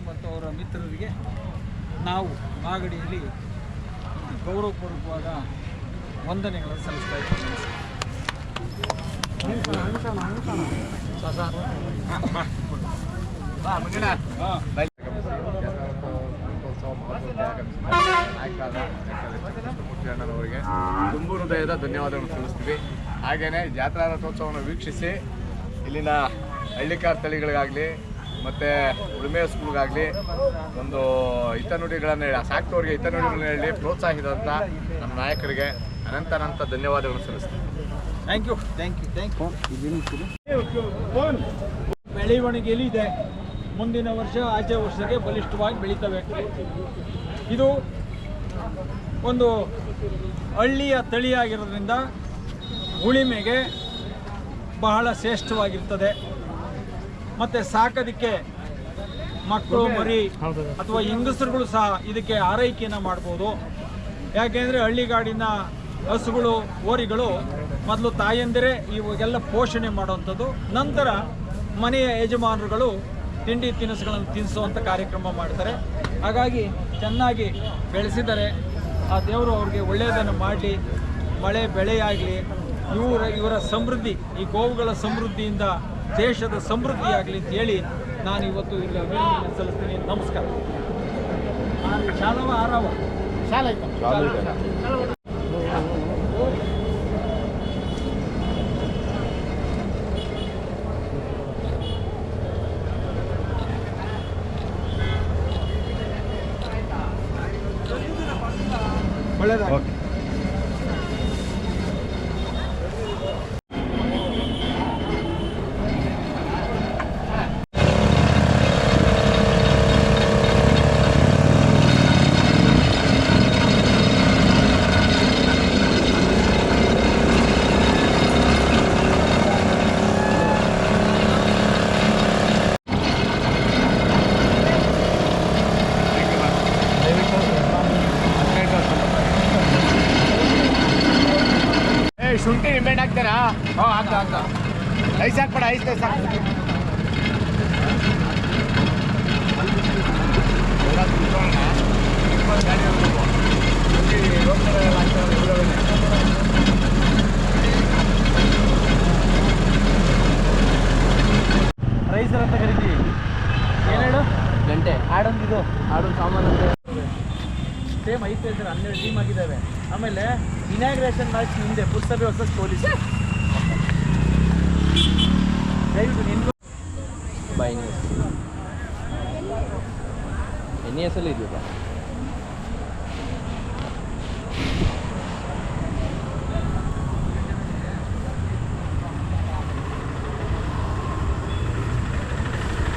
ಮಿತ್ರರಿಗೆ ನಾವು ಮಾಗಡಿಯಲ್ಲಿ ಗೌರವಪೂರ್ವಕವಾದ ವಂದನೆಗಳನ್ನು ಸಲ್ಲಿಸ್ತಾ ಇದ್ದೀವಿ. ತುಂಬು ಹೃದಯದ ಧನ್ಯವಾದಗಳನ್ನು ತಿಳಿಸ್ತೀವಿ ಹಾಗೆಯೇ ಜಾತ್ರಾ ರಥೋತ್ಸವವನ್ನು ವೀಕ್ಷಿಸಿ ಇಲ್ಲಿನ ಹಳ್ಳಿಕಾರ್ ತಳಿಗಳಿಗಾಗಲಿ ಮತ್ತು ಉಳಿಮೆ ಸ್ಕೂಲ್ಗಾಗಲಿ ಒಂದು ಹಿತನುಡಿಗಳನ್ನು ಹೇಳಿ ಸಾಕ್ತವ್ರಿಗೆ ಹಿತನುಡಿಗಳನ್ನ ಹೇಳಿ ಪ್ರೋತ್ಸಾಹಿಸಿದಂಥ ನಮ್ಮ ನಾಯಕರಿಗೆ ಅನಂತ ಅನಂತ ಧನ್ಯವಾದಗಳನ್ನು ಸಲ್ಲಿಸ್ತೀನಿ. Thank you thank you thank you ಬೆಳವಣಿಗೆಯಲ್ಲಿ ಇದೆ ಮುಂದಿನ ವರ್ಷ ಆಚೆ ವರ್ಷಕ್ಕೆ ಬಲಿಷ್ಠವಾಗಿ ಬೆಳೀತವೆ. ಇದು ಒಂದು ಹಳ್ಳಿಯ ತಳಿಯಾಗಿರೋದ್ರಿಂದ ಉಳಿಮೆಗೆ ಬಹಳ ಶ್ರೇಷ್ಠವಾಗಿರ್ತದೆ. ಮತ್ತು ಸಾಕೋದಕ್ಕೆ ಮಕ್ಕಳು ಮರಿ ಅಥವಾ ಹೆಂಗಸರುಗಳು ಸಹ ಇದಕ್ಕೆ ಆರೈಕೆಯನ್ನು ಮಾಡ್ಬೋದು. ಯಾಕೆಂದರೆ ಹಳ್ಳಿಗಾಡಿನ ಹಸುಗಳು ಓರಿಗಳು ಮೊದಲು ತಾಯಂದಿರೇ ಇವಾಗೆಲ್ಲ ಪೋಷಣೆ ಮಾಡುವಂಥದ್ದು. ನಂತರ ಮನೆಯ ಯಜಮಾನರುಗಳು ತಿಂಡಿ ತಿನಿಸುಗಳನ್ನು ತಿನ್ನಿಸುವಂಥ ಕಾರ್ಯಕ್ರಮ ಮಾಡ್ತಾರೆ. ಹಾಗಾಗಿ ಚೆನ್ನಾಗಿ ಬೆಳೆಸಿದರೆ ಆ ದೇವರು ಅವ್ರಿಗೆ ಒಳ್ಳೆಯದನ್ನು ಮಾಡಲಿ. ಮಳೆ ಬೆಳೆಯಾಗಲಿ. ಇವರ ಇವರ ಸಮೃದ್ಧಿ ಈ ಗೋವುಗಳ ಸಮೃದ್ಧಿಯಿಂದ ದೇಶದ ಸಮೃದ್ಧಿಯಾಗಲಿ ಅಂತ ಹೇಳಿ ನಾನು ಇವತ್ತು ಇಲ್ಲಿ ಅಭಿನಂದನೆ ಸಲ್ಲಿಸ್ತೀನಿ. ನಮಸ್ಕಾರ. ಶಾಲವ ಆರವ? ಶಾಲೆ ಒಳ್ಳೆಯದಾಗಿ ಹಾಕ್ತಾರಾ ಹಾಂ ಹಾಕ್ತಾ ಹಾಕ್ತಾ ಐಸ್ ಹಾಕ್ಬೇಡ ಐಸ್ ಐಸ್ ಹಾಕ್ ಎಲ್ಲ ಕುತ್ಕೊಳ್ಳೋಣ. ಕುತ್ಕೊಂಡು ಗಾಡಿ ಹೋಗ್ಬೇಕು. ಶುಂಠಿ ರೋಡ್ ಕಡೆ ಎಲ್ಲ ಹಾಕ್ತಾರಲ್ಲ, ಇವ್ರವ್ರೇ. ರೈಸರ್ ಅಂತ ಕರಿತೀವಿ ಏನು ಹೇಳು ಗಂಟೆ ಆಡೊಂದು ಇದು ಆಡು ಸಾಮಾನು ಸೇಮ್ ಐದು ಇದ್ದಾರೆ ಹನ್ನೆರಡು ಟೀಮ್ ಆಗಿದ್ದಾವೆ ಆಮೇಲೆ ಇನಾಗ್ರೇಷನ್ ಮ್ಯಾಚ್ ಹಿಂದೆ ಪುಸ್ತಕ ವರ್ಸಸ್ ಪೊಲೀಸ್ ದಯವಿಟ್ಟು ನಿನ್ಗೂ ಬಾಯ್ ಎನ್ ಎಸ್ ಅಲ್ಲಿ ಇದೆಯಪ್ಪ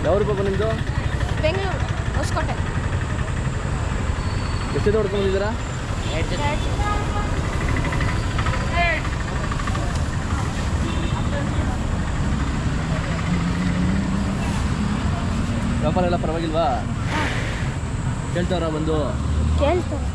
ಯಾವ ರೂಪಾಯಿ ನಿಮ್ಮದು ಬೆಂಗಳೂರು ಹೊಸಕೋಟೆ. ಎಷ್ಟು ಹೊಡ್ಕೊಂಡಿದ್ದೀರಾ ವ್ಯಾಪಾರ ಎಲ್ಲ ಪರವಾಗಿಲ್ವಾ? ಕೇಳ್ತಾರ ಬಂದು? ಕೇಳ್ತಾರೆ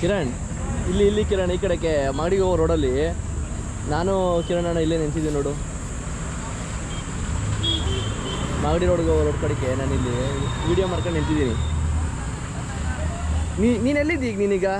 ಕಿರಣ್, ಇಲ್ಲಿ ಇಲ್ಲಿ ಕಿರಣ್, ಈ ಕಡೆಗೆ ಮಾಗಡಿಗೆ ಹೋಗೋ ರೋಡಲ್ಲಿ. ನಾನು ಕಿರಣ್ ಅಣ್ಣ ಇಲ್ಲೇ ನಿಂತಿದ್ದೀನಿ ನೋಡು. ಮಾಗಡಿ ರೋಡ್ಗೆ ಹೋಗೋ ರೋಡ್ ಕಡೆಗೆ ನಾನು ಇಲ್ಲಿ ವಿಡಿಯೋ ಮಾಡ್ಕೊಂಡು ನಿಂತಿದ್ದೀನಿ. ನೀ ನೀನು ಎಲ್ಲಿದ್ದೀಗ ನೀನೀಗ?